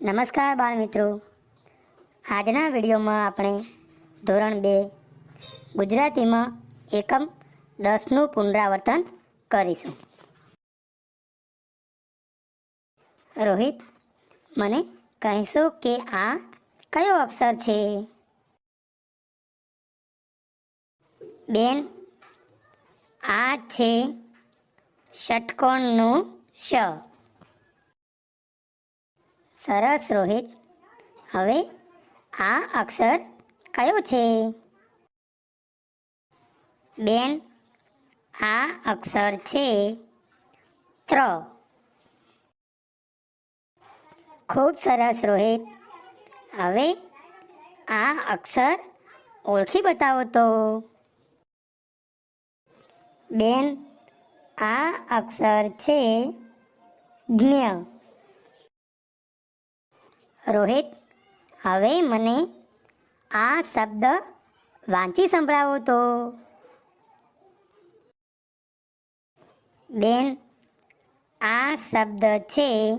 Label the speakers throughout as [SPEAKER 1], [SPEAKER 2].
[SPEAKER 1] નમસ્કાર બાળ મિત્રો. આજના વિડીયોમાં આપણે ધોરણ બે ગુજરાતીમાં એકમ દસનું પુનરાવર્તન કરીશું. રોહિત, મને કહીશું કે આ કયો અક્ષર છે? બેન, આ છે ષટકોણનું શ. સરસ, રોહિત. હવે આ અક્ષર કયો છે? બેન, આ અક્ષર છે ત્ર. ખૂબ સરસ, રોહિત. હવે આ અક્ષર ઓળખી બતાવો તો. બેન, આ અક્ષર છે જ્ઞ રોહિત, હવે મને આ શબ્દ વાંચી સંભળાવો તો. બેન, આ શબ્દ છે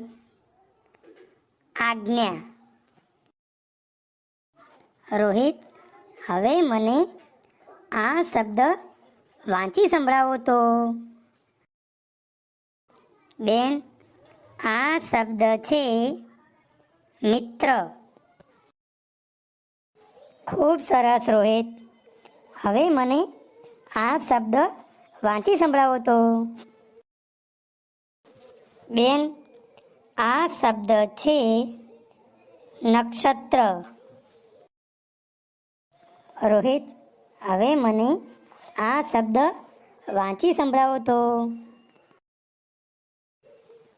[SPEAKER 1] આજ્ઞા. રોહિત, હવે મને આ શબ્દ વાંચી સંભળાવો તો. બેન, આ શબ્દ છે મિત્ર ખૂબ સરસ રોહિત હવે મને આ શબ્દ વાંચી સંભળાવો તો બેન આ શબ્દ છે નક્ષત્ર રોહિત હવે મને આ શબ્દ વાંચી સંભળાવો તો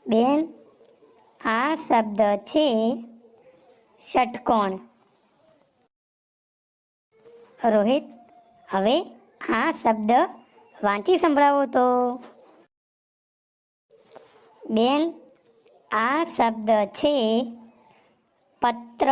[SPEAKER 1] બેન આ શબ્દ છે ષટકોણ. રોહિત હવે આ શબ્દ વાંચી સંભળાવો તો. બેન આ શબ્દ છે પત્ર.